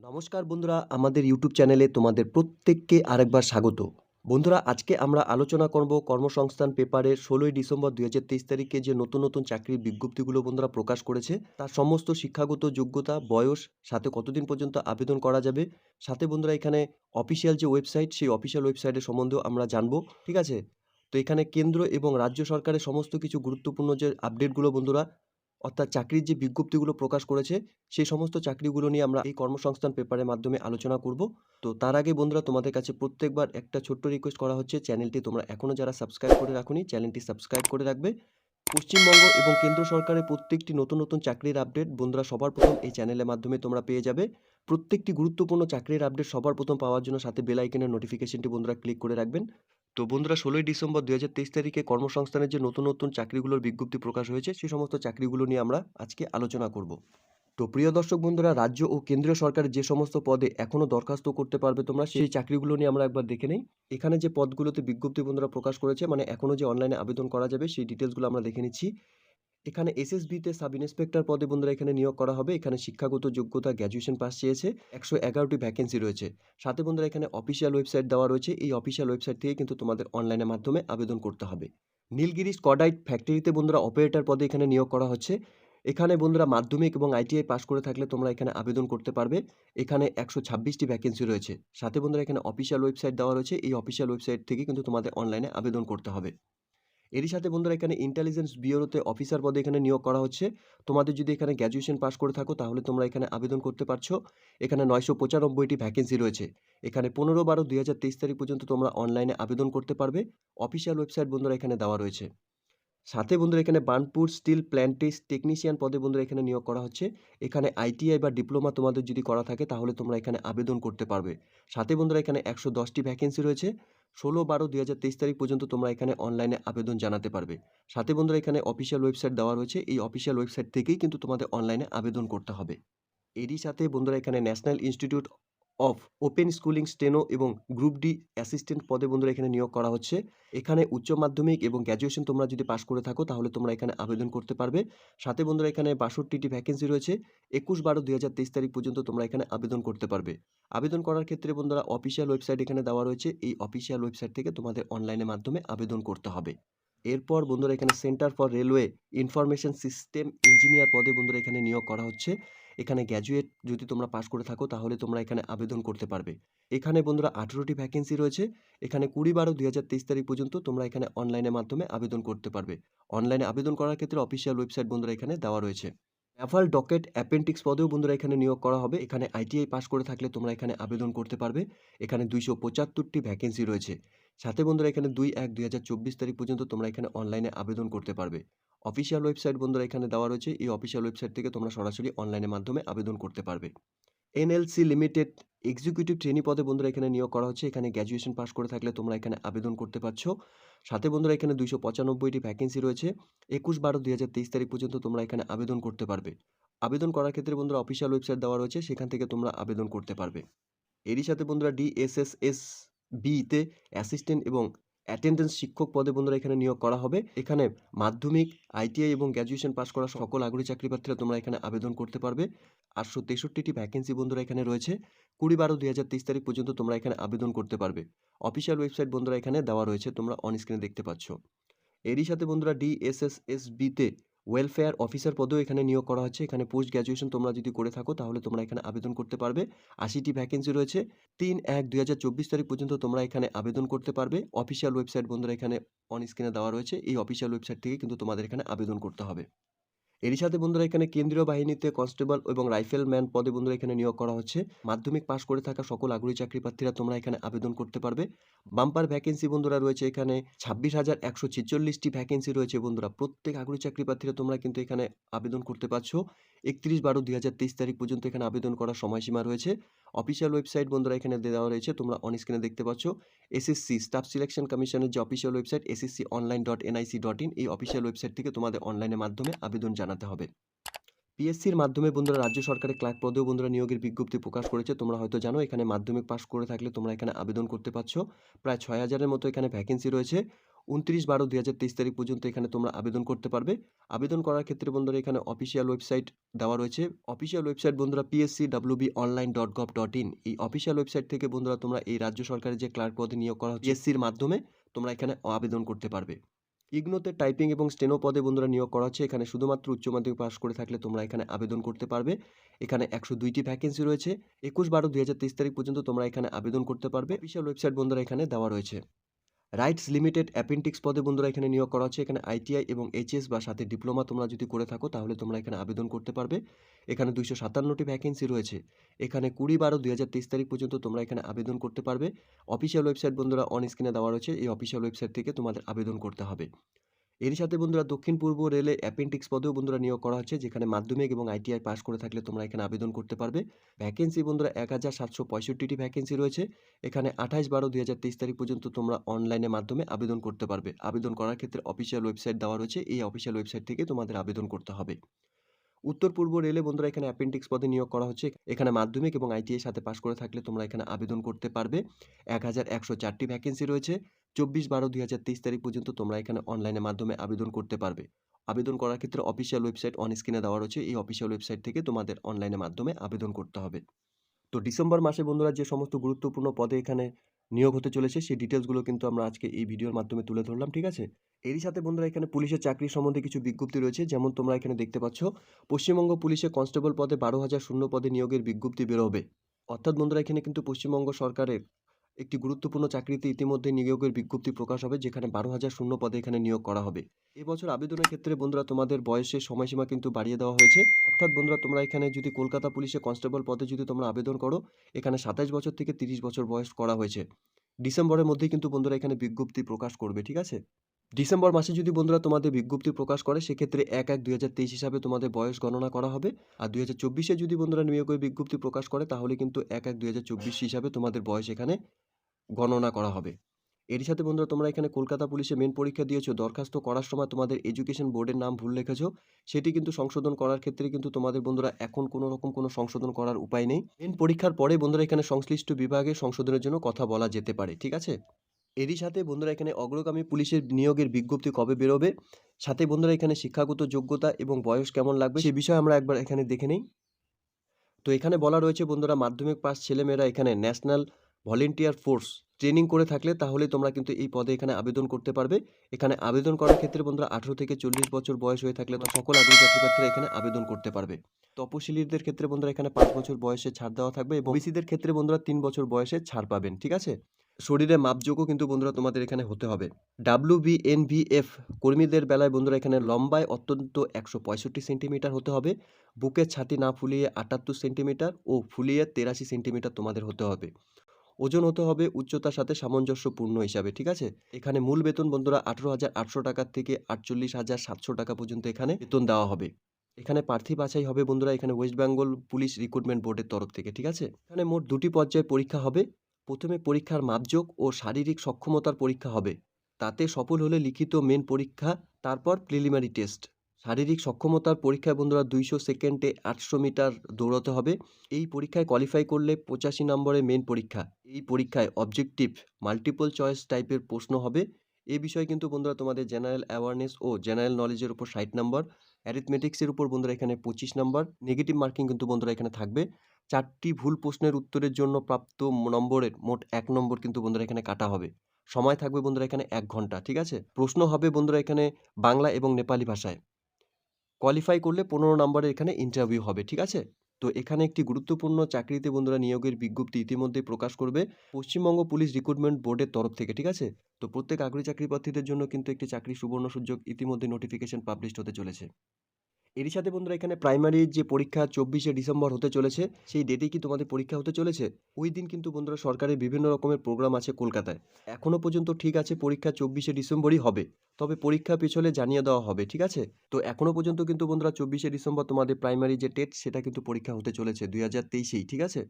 নমস্কার বন্ধুরা, আমাদের ইউটিউব চ্যানেলে তোমাদের প্রত্যেককে আরেকবার স্বাগত। বন্ধুরা, আজকে আমরা আলোচনা করব কর্মসংস্থান পেপারে ষোলোই ডিসেম্বর দুই হাজার তেইশ তারিখে যে নতুন নতুন চাকরির বিজ্ঞপ্তিগুলো বন্ধুরা প্রকাশ করেছে, তার সমস্ত শিক্ষাগত যোগ্যতা, বয়স, সাথে কতদিন পর্যন্ত আবেদন করা যাবে, সাথে বন্ধুরা এখানে অফিসিয়াল যে ওয়েবসাইট, সেই অফিসিয়াল ওয়েবসাইটের সম্বন্ধেও আমরা জানব, ঠিক আছে? তো এখানে কেন্দ্র এবং রাজ্য সরকারের সমস্ত কিছু গুরুত্বপূর্ণ যে আপডেটগুলো বন্ধুরা অর্থাৎ চাকরির যে বিজ্ঞপ্তিগুলো প্রকাশ করেছে, সেই সমস্ত চাকরিগুলো নিয়ে আমরা এই কর্মসংস্থান পেপারের মাধ্যমে আলোচনা করব। তো তার আগে বন্ধুরা, তোমাদের কাছে প্রত্যেকবার একটা ছোট্ট রিকোয়েস্ট করা হচ্ছে, চ্যানেলটি তোমরা এখনও যারা সাবস্ক্রাইব করে রাখোনি, চ্যানেলটি সাবস্ক্রাইব করে রাখবে। পশ্চিমবঙ্গ এবং কেন্দ্র সরকারের প্রত্যেকটি নতুন নতুন চাকরির আপডেট বন্ধুরা সবার প্রথম এই চ্যানেলের মাধ্যমে তোমরা পেয়ে যাবে। প্রত্যেকটি গুরুত্বপূর্ণ চাকরির আপডেট সবার প্রথম পাওয়ার জন্য সাথে বেল আইকনের নোটিফিকেশনটি বন্ধুরা ক্লিক করে রাখবেন। তো বন্ধুরা ষোলোই ডিসেম্বর দু হাজার তেইশ তারিখে কর্মসংস্থানের যে নতুন নতুন চাকরিগুলোর বিজ্ঞপ্তি প্রকাশ হয়েছে সেই সমস্ত চাকরিগুলো নিয়ে আমরা আজকে আলোচনা করব। তো প্রিয় দর্শক বন্ধুরা, রাজ্য ও কেন্দ্রীয় সরকারের যে সমস্ত পদে এখনও দরখাস্ত করতে পারবে তোমরা, সেই চাকরিগুলো নিয়ে আমরা একবার দেখে নেই। এখানে যে পদগুলোতে বিজ্ঞপ্তি বন্ধুরা প্রকাশ করেছে মানে এখনও যে অনলাইনে আবেদন করা যাবে, সেই ডিটেলসগুলো আমরা দেখে নিচ্ছি। এখানে এসএসবিতে সাব ইন্সপেক্টর পদে বন্ধুরা এখানে নিয়োগ করা হবে। এখানে শিক্ষাগত যোগ্যতা গ্র্যাজুয়েশন পাস চেয়েছে। একশো এগারোটি ভ্যাকেন্সি রয়েছে। সাথে বন্ধুরা এখানে অফিসিয়াল ওয়েবসাইট দেওয়া রয়েছে। এই অফিসিয়াল ওয়েবসাইট থেকে কিন্তু তোমাদের অনলাইনের মাধ্যমে আবেদন করতে হবে। নীলগিরি স্কডাইট ফ্যাক্টরিতে বন্ধুরা অপারেটর পদে এখানে নিয়োগ করা হচ্ছে। এখানে বন্ধুরা মাধ্যমিক এবং আইটিআই পাস করে থাকলে তোমরা এখানে আবেদন করতে পারবে। এখানে একশো ছাব্বিশটি ভ্যাকেন্সি রয়েছে। সাথে বন্ধুরা এখানে অফিসিয়াল ওয়েবসাইট দেওয়া রয়েছে। এই অফিসিয়াল ওয়েবসাইট থেকে কিন্তু তোমাদের অনলাইনে আবেদন করতে হবে। এরই সাথে বন্ধুরা এখানে ইন্টেলিজেন্স বিউরোতে অফিসার পদে এখানে নিয়োগ করা হচ্ছে। তোমাদের যদি এখানে গ্র্যাজুয়েশন পাস করে থাকো, তাহলে তোমরা এখানে আবেদন করতে পারছ। এখানে নয়শো পঁচানব্বইটি ভ্যাকেন্সি রয়েছে। এখানে পনেরো বারো দুই তারিখ পর্যন্ত তোমরা অনলাইনে আবেদন করতে পারবে। অফিসিয়াল ওয়েবসাইট বন্ধুরা এখানে দেওয়া রয়েছে। সাথে বন্ধুরা এখানে বার্নপুর স্টিল প্ল্যান্টেস টেকনিশিয়ান পদে বন্ধুরা এখানে নিয়োগ করা হচ্ছে। এখানে আইটিআই বা ডিপ্লোমা তোমাদের যদি করা থাকে, তাহলে তোমরা এখানে আবেদন করতে পারবে। সাথে বন্ধুরা এখানে একশো দশটি ভ্যাকেন্সি রয়েছে। ষোলো বারো দুই হাজার তেইশ তারিখ পর্যন্ত তোমরা এখানে অনলাইনে আবেদন জানাতে পারবে। সাথে বন্ধুরা, এখানে অফিসিয়াল ওয়েবসাইট দেওয়া রয়েছে। এই অফিসিয়াল ওয়েবসাইট থেকেই কিন্তু তোমাদের অনলাইনে আবেদন করতে হবে। এরই সাথে বন্ধুরা, এখানে national institute of open schooling steno এবং গ্রুপ ডি অ্যাসিস্ট্যান্ট পদে বন্ধুরা এখানে নিয়োগ করা হচ্ছে। এখানে উচ্চ মাধ্যমিক এবং গ্র্যাজুয়েশন তোমরা যদি পাশ করে থাকো, তাহলে তোমরা এখানে আবেদন করতে পারবে। সাথে বন্ধুরা এখানে বাষট্টিটি ভ্যাকেন্সি রয়েছে। একুশ বারো দুই তারিখ পর্যন্ত তোমরা এখানে আবেদন করতে পারবে। আবেদন করার ক্ষেত্রে বন্ধুরা অফিসিয়াল ওয়েবসাইট এখানে দেওয়া রয়েছে। এই অফিসিয়াল ওয়েবসাইট থেকে তোমাদের অনলাইনের মাধ্যমে আবেদন করতে হবে। এরপর বন্ধুরা এখানে centre for railway information system engineer পদে বন্ধুরা এখানে নিয়োগ করা হচ্ছে। এখানে গ্র্যাজুয়েট যদি তোমরা পাশ করে থাকো, তাহলে তোমরা এখানে আবেদন করতে পারবে। এখানে বন্ধুরা আঠেরোটি ভ্যাকেন্সি রয়েছে। এখানে কুড়ি বারো দুই হাজার তেইশ তারিখ পর্যন্ত তোমরা এখানে অনলাইনের মাধ্যমে আবেদন করতে পারবে। অনলাইনে আবেদন করার ক্ষেত্রে অফিসিয়াল ওয়েবসাইট বন্ধুরা এখানে দেওয়া রয়েছে। অ্যাভাল ডকেট অ্যাপেন্টিক্স পদেও বন্ধুরা এখানে নিয়োগ করা হবে। এখানে আইটিআই পাস করে থাকলে তোমরা এখানে আবেদন করতে পারবে। এখানে দুইশো পঁচাত্তরটি ভ্যাকেন্সি রয়েছে। সাথে বন্ধুরা এখানে দুই এক দুই হাজার চব্বিশ তারিখ পর্যন্ত তোমরা এখানে অনলাইনে আবেদন করতে পারবে। অফিসিয়াল ওয়েবসাইট বন্ধুরা এখানে দেওয়া রয়েছে। এই অফিসিয়াল ওয়েবসাইট থেকে তোমরা সরাসরি অনলাইনের মাধ্যমে আবেদন করতে পারবে। এনএলসি লিমিটেড এক্সিকিউটিভ ট্রেনি পদে বন্ধুরা এখানে নিয়োগ করা হচ্ছে। এখানে গ্র্যাজুয়েশন পাস করে থাকলে তোমরা এখানে আবেদন করতে পারছ। সাথে বন্ধুরা এখানে দুইশো পঁচানব্বইটি ভ্যাকেন্সি রয়েছে। একুশ বারো দুই হাজার তেইশ তারিখ পর্যন্ত তোমরা এখানে আবেদন করতে পারবে। আবেদন করার ক্ষেত্রে বন্ধুরা অফিসিয়াল ওয়েবসাইট দেওয়া রয়েছে। সেখান থেকে তোমরা আবেদন করতে পারবে। এরই সাথে বন্ধুরা ডিএসএসএস বিতে অ্যাসিস্ট্যান্ট এবং অ্যাটেন্ডেন্স শিক্ষক পদে বন্ধুরা এখানে নিয়োগ করা হবে। এখানে মাধ্যমিক, আইটিআই এবং গ্র্যাজুয়েশন পাস করা সকল আগ্রহী চাকরি প্রার্থীরা তোমরা এখানে আবেদন করতে পারবে। আটশো তেষট্টিটি ভ্যাকেন্সি বন্ধুরা এখানে রয়েছে। কুড়ি বারো দুই হাজার তেইশ তারিখ পর্যন্ত তোমরা এখানে আবেদন করতে পারবে। অফিসিয়াল ওয়েবসাইট বন্ধুরা এখানে দেওয়া রয়েছে, তোমরা অন স্ক্রিনে দেখতে পাচ্ছ। এরই সাথে বন্ধুরা ডিএসএসএসবিতে ওয়েলফেয়ার অফিসার পদেও এখানে নিয়োগ করা হচ্ছে। এখানে পোস্ট গ্র্যাজুয়েশন তোমরা যদি করে থাকো, তাহলে তোমরা এখানে আবেদন করতে পারবে। আশিটি ভ্যাকেন্সি রয়েছে। তিন এক দুই তারিখ পর্যন্ত তোমরা এখানে আবেদন করতে পারবে। অফিসিয়াল ওয়েবসাইট বন্ধুরা এখানে অন স্ক্রিনে দেওয়া রয়েছে। এই অফিসিয়াল ওয়েবসাইট থেকে কিন্তু তোমাদের এখানে আবেদন করতে হবে। এরই সাথে বন্ধুরা এখানে কেন্দ্রীয় বাহিনীতে কনস্টেবল এবং রাইফেলম্যান পদে বন্ধুরা এখানে নিয়োগ করা হচ্ছে। মাধ্যমিক পাশ করে থাকা সকল আগ্রহী চাকরি প্রার্থীরা তোমরা এখানে আবেদন করতে পারবে। বাম্পার ভ্যাকেন্সি বন্ধুরা রয়েছে এখানে ছাব্বিশ হাজার একশো ছেচল্লিশটি ভ্যাকেন্সি রয়েছে বন্ধুরা। প্রত্যেক আগ্রহী চাকরি প্রার্থীরা তোমরা কিন্তু এখানে আবেদন করতে পারছ। একত্রিশ বারো দুই হাজার তেইশ তারিখ পর্যন্ত এখানে আবেদন করার সময়সীমা রয়েছে। অফিসিয়াল ওয়েবসাইট বন্ধুরা এখানে দেওয়া রয়েছে, তোমরা অন স্ক্রিনে দেখতে পাচ্ছ। এসএসসি স্টাফ সিলেকশন কমিশনের যে official website SSC online dot NIC dot in এই অফিসিয়াল ওয়েবসাইট থেকে তোমাদের অনলাইনের মাধ্যমে আবেদন জানাতে হবে। পিএসসির মাধ্যমে বন্ধুরা রাজ্য সরকারের ক্লার্ক পদেও বন্ধুরা নিয়োগের বিজ্ঞপ্তি প্রকাশ করেছে। তোমরা হয়তো জানো, এখানে মাধ্যমিক পাশ করে থাকলে তোমরা এখানে আবেদন করতে পারছ। প্রায় ছয় হাজারের মতো এখানে ভ্যাকেন্সি রয়েছে। উনত্রিশ বারো দুই হাজার তেইশ তারিখ পর্যন্ত এখানে তোমরা আবেদন করতে পারবে। আবেদন করার ক্ষেত্রে বন্ধুরা এখানে অফিসিয়াল ওয়েবসাইট দেওয়া রয়েছে। অফিসিয়াল ওয়েবসাইট বন্ধুরা PSC WB online dot gov dot in এই অফিসিয়াল ওয়েবসাইট থেকে বন্ধুরা তোমরা এই রাজ্য সরকারের যে ক্লার্ক পদে নিয়োগ করা হচ্ছে পিএসসির মাধ্যমে তোমরা এখানে আবেদন করতে পারবে। ইগনোতে টাইপিং এবং স্টেনো পদে বন্ধুরা নিয়োগ করা হচ্ছে। এখানে শুধুমাত্র উচ্চ মাধ্যমিক পাশ করে থাকলে তোমরা এখানে আবেদন করতে পারবে। এখানে একশো দুইটি ভ্যাকেন্সি রয়েছে। একুশ বারো দুই হাজার তেইশ তারিখ পর্যন্ত তোমরা এখানে আবেদন করতে পারবে। বিশাল ওয়েবসাইট বন্ধুরা এখানে দেওয়া রয়েছে। রাইটস লিমিটেড অ্যাপেন্টিক্স পদে বন্ধুরা এখানে নিয়োগ করা হচ্ছে। এখানে আইটিআই এবং এইচএস বা সাথে ডিপ্লোমা তোমরা যদি করে থাকো, তাহলে তোমরা এখানে আবেদন করতে পারবে। এখানে দুইশো সাতান্নটি ভ্যাকেন্সি রয়েছে। এখানে কুড়ি বারো দুই হাজার তেইশ তারিখ পর্যন্ত তোমরা এখানে আবেদন করতে পারবে। অফিসিয়াল ওয়েবসাইট বন্ধুরা অন স্ক্রিনে দেওয়া রয়েছে। এই অফিসিয়াল ওয়েবসাইট থেকে তোমাদের আবেদন করতে হবে। এর সাথে বন্ধুরা দক্ষিণ পূর্ব রেলে অ্যাপেন্টিক্স পদেও বন্ধুরা নিয়োগ করা হচ্ছে, যেখানে মাধ্যমিক এবং আইটিআই পাস করে থাকলে তোমরা এখানে আবেদন করতে পারবে। ভ্যাকেন্সি বন্ধুরা এক হাজার সাতশো পঁয়ষট্টিটি ভ্যাকেন্সি রয়েছে। এখানে আঠাশ বারো দুই হাজার তেইশ তারিখ পর্যন্ত তোমরা অনলাইনের মাধ্যমে আবেদন করতে পারবে। আবেদন করার ক্ষেত্রে অফিসিয়াল ওয়েবসাইট দেওয়া রয়েছে। এই অফিসিয়াল ওয়েবসাইট থেকে তোমাদের আবেদন করতে হবে। উত্তর পূর্ব রেলে বন্ধুরা এখানে অ্যাপেন্ডিক্স পদে নিয়োগ করা হচ্ছে। এখানে মাধ্যমিক এবং আইটিআই সাথে পাশ করে থাকলে তোমরা এখানে আবেদন করতে পারবে। এক হাজার একশো চারটি ভ্যাকেন্সি রয়েছে। চব্বিশ বারো দুই হাজার তেইশ তারিখ পর্যন্ত তোমরা এখানে অনলাইনের মাধ্যমে আবেদন করতে পারবে। আবেদন করার ক্ষেত্রে অফিসিয়াল ওয়েবসাইট অন স্ক্রিনে দেওয়া রয়েছে। এই অফিসিয়াল ওয়েবসাইট থেকে তোমাদের অনলাইনের মাধ্যমে আবেদন করতে হবে। তো ডিসেম্বর মাসে বন্ধুরা যে সমস্ত গুরুত্বপূর্ণ পদে এখানে নিয়োগ হতে চলেছে, সেই ডিটেলসগুলো কিন্তু আমরা আজকে এই ভিডিওর মাধ্যমে তুলে ধরলাম, ঠিক আছে? এরই সাথে বন্ধুরা এখানে পুলিশের চাকরি সম্বন্ধে কিছু বিজ্ঞপ্তি রয়েছে, যেমন তোমরা এখানে দেখতে পাচ্ছ, পশ্চিমবঙ্গ পুলিশে কনস্টেবল পদে বারো হাজার শূন্য পদে নিয়োগের বিজ্ঞপ্তি বেরোবে। অর্থাৎ বন্ধুরা এখানে কিন্তু পশ্চিমবঙ্গ সরকারের একটি গুরুত্বপূর্ণ চাকরিতে ইতিমধ্যে নিয়োগের বিজ্ঞপ্তি প্রকাশ হবে, যেখানে বারো হাজার শূন্য পদে এখানে নিয়োগ করা হবে। এবছর আবেদনের ক্ষেত্রে বন্ধুরা তোমাদের বয়সের সময়সীমা কিন্তু বাড়িয়ে দেওয়া হয়েছে। অর্থাৎ বন্ধুরা তোমরা এখানে যদি কলকাতা পুলিশে কনস্টেবল পদে যদি তোমরা আবেদন করো, এখানে সাতাশ বছর থেকে তিরিশ বছর বয়স করা হয়েছে। ডিসেম্বরের মধ্যেই কিন্তু বন্ধুরা এখানে বিজ্ঞপ্তি প্রকাশ করবে, ঠিক আছে? ডিসেম্বর মাসে যদি বন্ধুরা তোমাদের বিজ্ঞপ্তি প্রকাশ করে, সেক্ষেত্রে এক এক দুই হাজার তেইশ হিসাবে তোমাদের বয়স গণনা করা হবে। আর দুই হাজার চব্বিশে যদি বন্ধুরা নিয়োগের বিজ্ঞপ্তি প্রকাশ করে, তাহলে কিন্তু এক এক দুই হাজার চব্বিশ হিসাবে তোমাদের বয়স এখানে গণনা করা হবে। এরই সাথে বন্ধুরা তোমরা এখানে কলকাতা পুলিশে মেন পরীক্ষা দিয়েছ, দরখাস্ত করার সময় তোমাদের এডুকেশন বোর্ডের নাম ভুল লিখেছো সেটি কিন্তু সংশোধন করার ক্ষেত্রে কিন্তু তোমাদের বন্ধুরা এখন কোনো রকম কোনো সংশোধন করার উপায় নেই। মেন পরীক্ষার পরে বন্ধুরা এখানে সংশ্লিষ্ট বিভাগে সংশোধনের জন্য কথা বলা যেতে পারে, ঠিক আছে? এরই সাথে বন্ধুরা এখানে অগ্রগামী পুলিশের নিয়োগের বিজ্ঞপ্তি কবে বেরোবে? সাথে বন্ধুরা এখানে শিক্ষাগত যোগ্যতা এবং বয়স কেমন লাগবে? সে বিষয়ে আমরা একবার এখানে দেখে নেই। তো এখানে বলা রয়েছে বন্ধুরা, মাধ্যমিক পাস ছেলেমেয়েরা এখানে ন্যাশনাল ভলেন্টিয়ার ফোর্স ট্রেনিং করে থাকলে তাহলে তোমরা কিন্তু এই পদে এখানে আবেদন করতে পারবে। এখানে আবেদন করার ক্ষেত্রে বন্ধুরা আঠেরো থেকে চল্লিশ বছর বয়স হয়ে থাকলে তো সকল আগ্রহী চাকরি প্রার্থীরা এখানে আবেদন করতে পারবে। তপশিলীদের ক্ষেত্রে বন্ধুরা এখানে পাঁচ বছর বয়সে ছাড় দেওয়া থাকবে এবং ওবিসিদের ক্ষেত্রে বন্ধুরা তিন বছর বয়সে ছাড় পাবেন, ঠিক আছে? শরীরে মাপযোগও কিন্তু বন্ধুরা তোমাদের এখানে হতে হবে। W B N V F কর্মীদের বেলায় বন্ধুরা এখানে লম্বায় অত্যন্ত একশো পঁয়ষট্টি সেন্টিমিটার হতে হবে। বুকের ছাতি না ফুলিয়ে আটাত্তর সেন্টিমিটার ও ফুলিয়ে তেরাশি সেন্টিমিটার তোমাদের হতে হবে। ওজন হতে হবে উচ্চতার সাথে সামঞ্জস্যপূর্ণ হিসাবে, ঠিক আছে? এখানে মূল বেতন বন্ধুরা আঠেরো হাজার আটশো টাকার থেকে আটচল্লিশ হাজার সাতশো টাকা পর্যন্ত এখানে বেতন দেওয়া হবে। এখানে প্রার্থী বাছাই হবে বন্ধুরা এখানে ওয়েস্ট বেঙ্গল পুলিশ রিক্রুটমেন্ট বোর্ডের তরফ থেকে, ঠিক আছে? এখানে মোট দুটি পর্যায়ে পরীক্ষা হবে। প্রথমে পরীক্ষার মাপযোগ ও শারীরিক সক্ষমতার পরীক্ষা হবে। তাতে সফল হলে লিখিত মেন পরীক্ষা, তারপর প্রিলিমিনারি টেস্ট। শারীরিক সক্ষমতার পরীক্ষায় বন্ধুরা দুইশো সেকেন্ডে আটশো মিটার দৌড়াতে হবে। এই পরীক্ষায় কোয়ালিফাই করলে পঁচাশি নম্বরে মেন পরীক্ষা। এই পরীক্ষায় অবজেক্টিভ মাল্টিপল চয়েস টাইপের প্রশ্ন হবে। এই বিষয়ে কিন্তু বন্ধুরা তোমাদের জেনারেল অ্যাওয়ারনেস ও জেনারেল নলেজের উপর ষাট নম্বর। অ্যারিথমেটিক্সের উপর বন্ধুরা এখানে পঁচিশ নম্বর। নেগেটিভ মার্কিং কিন্তু বন্ধুরা এখানে থাকবে। চারটি ভুল প্রশ্নের উত্তরের জন্য প্রাপ্ত নম্বরের মোট এক নম্বর কিন্তু বন্ধুরা এখানে কাটা হবে। সময় থাকবে বন্ধুরা এখানে এক ঘণ্টা, ঠিক আছে? প্রশ্ন হবে বন্ধুরা এখানে বাংলা এবং নেপালি ভাষায়। কোয়ালিফাই করলে পনেরো নম্বরের এখানে ইন্টারভিউ হবে, ঠিক আছে? তো এখানে একটি গুরুত্বপূর্ণ চাকরিতে বন্ধুরা নিয়োগের বিজ্ঞপ্তি ইতিমধ্যে প্রকাশ করবে পশ্চিমবঙ্গ পুলিশ রিক্রুটমেন্ট বোর্ডের তরফ থেকে, ঠিক আছে? তো প্রত্যেক আগ্রহী চাকরি প্রার্থীদের জন্য কিন্তু একটি চাকরি সুবর্ণ সুযোগ ইতিমধ্যে নোটিফিকেশন পাবলিশ হতে চলেছে। এরই সাথে বন্ধুরা এখানে প্রাইমারির যে পরীক্ষা চব্বিশে ডিসেম্বর হতে চলেছে, সেই ডেটেই কি তোমাদের পরীক্ষা হতে চলেছে? ওই দিন কিন্তু বন্ধুরা সরকারের বিভিন্ন রকমের প্রোগ্রাম আছে কলকাতায়। এখনও পর্যন্ত ঠিক আছে পরীক্ষা চব্বিশে ডিসেম্বরই হবে, তবে পরীক্ষা পিছলে জানিয়ে দেওয়া হবে, ঠিক আছে? তো এখনও পর্যন্ত কিন্তু বন্ধুরা চব্বিশে ডিসেম্বর তোমাদের প্রাইমারি যে টেট সেটা কিন্তু পরীক্ষা হতে চলেছে দুই হাজার তেইশেই, ঠিক আছে?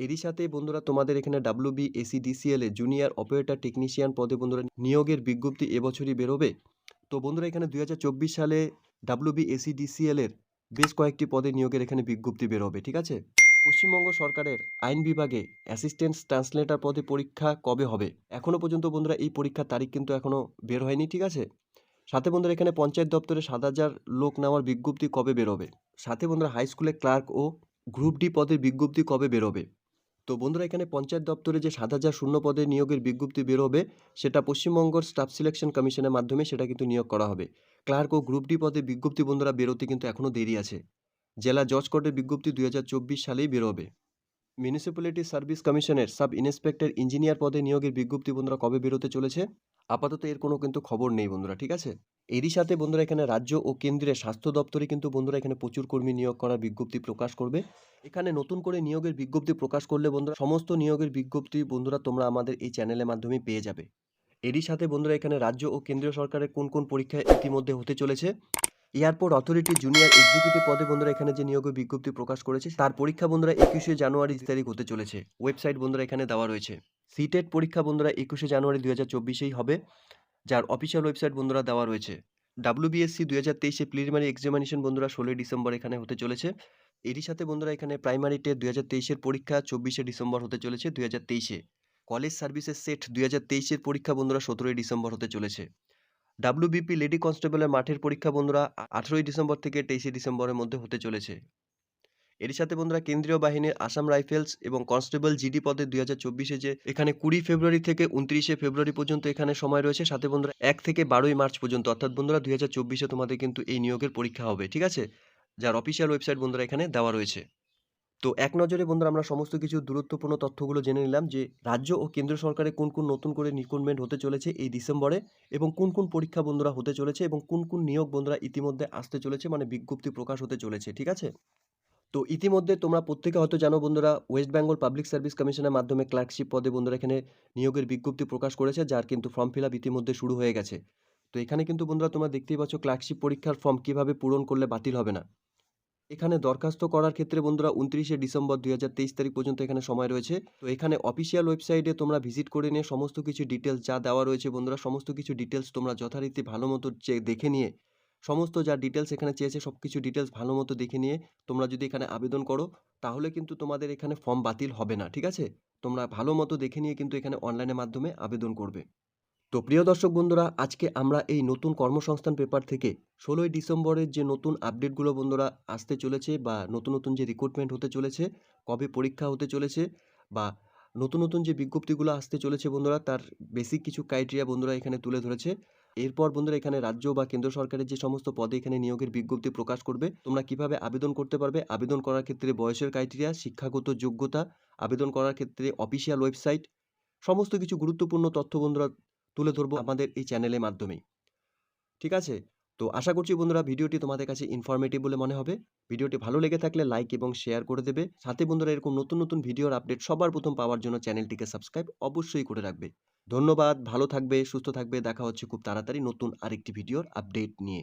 এরই সাথে বন্ধুরা তোমাদের এখানে ডাব্লিউ বি এসি ডিসিএল এ জুনিয়র অপারেটর টেকনিশিয়ান পদে বন্ধুরা নিয়োগের বিজ্ঞপ্তি এবছরই বেরোবে। তো বন্ধুরা এখানে দুই হাজার চব্বিশ সালে ডাব্লিউ বি এর বেশ কয়েকটি পদে নিয়োগের এখানে বিজ্ঞপ্তি বেরোবে ঠিক আছে? পশ্চিমবঙ্গ সরকারের আইন বিভাগে অ্যাসিস্ট্যান্ট ট্রান্সলেটর পদে পরীক্ষা কবে হবে? এখনও পর্যন্ত বন্ধুরা এই পরীক্ষার তারিখ কিন্তু এখনও বের হয়নি, ঠিক আছে? সাথে বন্ধুরা এখানে পঞ্চায়েত দপ্তরে সাত হাজার লোক নেওয়ার বিজ্ঞপ্তি কবে বেরোবে সাথে বন্ধুরা হাই স্কুলে ক্লার্ক ও গ্রুপ ডি পদের বিজ্ঞপ্তি কবে বেরোবে তো বন্ধুরা এখানে পঞ্চায়েত দপ্তরে যে সাত হাজার শূন্য পদে নিয়োগের বিজ্ঞপ্তি বেরোবে সেটা পশ্চিমবঙ্গর স্টাফ সিলেকশন কমিশনের মাধ্যমে সেটা কিন্তু নিয়োগ করা হবে। ক্লার্ক ও গ্রুপ ডি পদে বিজ্ঞপ্তি বন্ধুরা বেরোতে কিন্তু এখনও দেরি আছে। জেলা জজ কোর্টের বিজ্ঞপ্তি দুই হাজার চব্বিশ সালেই বেরোবে। মিউনিসিপ্যালিটি সার্ভিস কমিশনের সাব ইন্সপেক্টর ইঞ্জিনিয়ার পদে নিয়োগের বিজ্ঞপ্তি বন্ধুরা কবে বেরোতে চলেছে? আপাতত এর কোনো কিন্তু খবর নেই বন্ধুরা, ঠিক আছে? এরই সাথে বন্ধুরা এখানে রাজ্য ও কেন্দ্রের স্বাস্থ্য দপ্তরে কিন্তু বন্ধুরা এখানে প্রচুর কর্মী নিয়োগ করার বিজ্ঞপ্তি প্রকাশ করবে। এখানে নতুন করে নিয়োগের বিজ্ঞপ্তি প্রকাশ করলে বন্ধুরা সমস্ত নিয়োগের বিজ্ঞপ্তি বন্ধুরা তোমরা আমাদের এই চ্যানেলের মাধ্যমে পেয়ে যাবে। এরই সাথে বন্ধুরা এখানে রাজ্য ও কেন্দ্রীয় সরকারের কোন কোন পরীক্ষা ইতিমধ্যে হতে চলেছে? এয়ারপোর্ট অথরিটি জুনিয়র এক্সিকিউটিভ পদে বন্ধুরা এখানে যে নিয়োগের বিজ্ঞপ্তি প্রকাশ করেছে, তার পরীক্ষা বন্ধুরা একুশে জানুয়ারি তারিখ হতে চলেছে। ওয়েবসাইট বন্ধুরা এখানে দেওয়া রয়েছে। সিটেট পরীক্ষা বন্ধুরা একুশে জানুয়ারি দুই হাজার চব্বিশেই হবে, যার অফিসিয়াল ওয়েবসাইট বন্ধুরা দেওয়া রয়েছে। ডাব্লিউবিএসসি দুই হাজার তেইশে প্রিলিমিনারি এক্সামিনেশন বন্ধুরা ষোলোই ডিসেম্বর এখানে হতে চলেছে। এরই সাথে বন্ধুরা এখানে প্রাইমারি টেট দুই হাজার তেইশের পরীক্ষা চব্বিশে ডিসেম্বর হতে চলেছে দুই হাজার তেইশে। কলেজ সার্ভিসের সেট দুই হাজার তেইশের পরীক্ষা বন্ধুরা সতেরোই ডিসেম্বর হতে চলেছে। ডাব্লিউবিপি লেডি কনস্টেবলের মাঠের পরীক্ষা বন্ধুরা আঠেরোই ডিসেম্বর থেকে তেইশে ডিসেম্বরের মধ্যে হতে চলেছে। এর সাথে বন্ধুরা কেন্দ্রীয় বাহিনীর আসাম রাইফেলস এবং কনস্টেবল জিডি পদে দুই হাজার চব্বিশে যে এখানে কুড়ি ফেব্রুয়ারি থেকে উনত্রিশে ফেব্রুয়ারি পর্যন্ত এখানে সময় রয়েছে, সাথে বন্ধুরা এক থেকে বারোই মার্চ পর্যন্ত। অর্থাৎ বন্ধুরা দুই হাজার চব্বিশে তোমাদের কিন্তু এই নিয়োগের পরীক্ষা হবে, ঠিক আছে? যার অফিসিয়াল ওয়েবসাইট বন্ধুরা এখানে দেওয়া রয়েছে। তো এক নজরে বন্ধুরা আমরা সমস্ত কিছু দূরত্বপূর্ণ তথ্যগুলো জেনে নিলাম যে রাজ্য ও কেন্দ্র সরকারে কোন কোন নতুন করে রিক্রুটমেন্ট হতে চলেছে এই ডিসেম্বরে এবং কোন কোন পরীক্ষা বন্ধুরা হতে চলেছে এবং কোন কোন নিয়োগ বন্ধুরা ইতিমধ্যে আসতে চলেছে মানে বিজ্ঞপ্তি প্রকাশ হতে চলেছে, ঠিক আছে? তো ইতিমধ্যে তোমরা প্রত্যেকে হয়তো জানো বন্ধুরা ওয়েস্ট বেঙ্গল পাবলিক সার্ভিস কমিশনের মাধ্যমে ক্লার্কশিপ পদে বন্ধুরা এখানে নিয়োগের বিজ্ঞপ্তি প্রকাশ করেছে, যার কিন্তু ফর্ম ফিল আপ ইতিমধ্যে শুরু হয়ে গেছে। তো এখানে কিন্তু বন্ধুরা তোমরা দেখতেই পাচ্ছ ক্লার্কশিপ পরীক্ষার ফর্ম কীভাবে পূরণ করলে বাতিল হবে না। এখানে দরখাস্ত করার ক্ষেত্রে বন্ধুরা উনত্রিশে ডিসেম্বর দুই হাজার তেইশ তারিখ পর্যন্ত এখানে সময় রয়েছে। তো এখানে অফিসিয়াল ওয়েবসাইটে তোমরা ভিজিট করে নিয়ে সমস্ত কিছু ডিটেলস যা দেওয়া রয়েছে বন্ধুরা, সমস্ত কিছু ডিটেলস তোমরা যথারীতি ভালো মতো দেখে নিয়ে, সমস্ত যা ডিটেলস এখানে চেয়েছে সব কিছু ডিটেলস ভালো মতো দেখে নিয়ে তোমরা যদি এখানে আবেদন করো, তাহলে কিন্তু তোমাদের এখানে ফর্ম বাতিল হবে না, ঠিক আছে? তোমরা ভালো মতো দেখে নিয়ে কিন্তু এখানে অনলাইনের মাধ্যমে আবেদন করবে। তো প্রিয় দর্শক বন্ধুরা, আজকে আমরা এই নতুন কর্মসংস্থান পেপার থেকে ষোলোই ডিসেম্বরের যে নতুন আপডেটগুলো বন্ধুরা আসতে চলেছে বা নতুন নতুন যে রিক্রুটমেন্ট হতে চলেছে, কবে পরীক্ষা হতে চলেছে বা নতুন নতুন যে বিজ্ঞপ্তিগুলো আসতে চলেছে বন্ধুরা, তার বেসিক কিছু ক্রাইটেরিয়া বন্ধুরা এখানে তুলে ধরেছে। এরপর বন্ধুরা এখানে রাজ্য বা কেন্দ্র সরকারের যে সমস্ত পদে এখানে নিয়োগের বিজ্ঞপ্তি প্রকাশ করবে। তোমরা কীভাবে আবেদন করতে পারবে? আবেদন করার ক্ষেত্রে বয়সের ক্রাইটেরিয়া শিক্ষাগত যোগ্যতা, আবেদন করার ক্ষেত্রে অফিসিয়াল ওয়েবসাইট সমস্ত কিছু গুরুত্বপূর্ণ তথ্য বন্ধুরা তুলে ধরবো আমাদের এই চ্যানেলের মাধ্যমেই। ঠিক আছে? তো আশা করছি বন্ধুরা ভিডিওটি তোমাদের কাছে ইনফরমেটিভ বলে মনে হবে। ভিডিওটি ভালো লেগে থাকলে লাইক এবং শেয়ার করে দেবে। সাথে বন্ধুরা এরকম নতুন নতুন ভিডিওর আপডেট সবার প্রথম পাওয়ার জন্য চ্যানেলটিকে সাবস্ক্রাইব অবশ্যই করে রাখবে। ধন্যবাদ, ভালো থাকবে, সুস্থ থাকবে। দেখা হচ্ছে খুব তাড়াতাড়ি নতুন আরেকটি ভিডিওর আপডেট নিয়ে।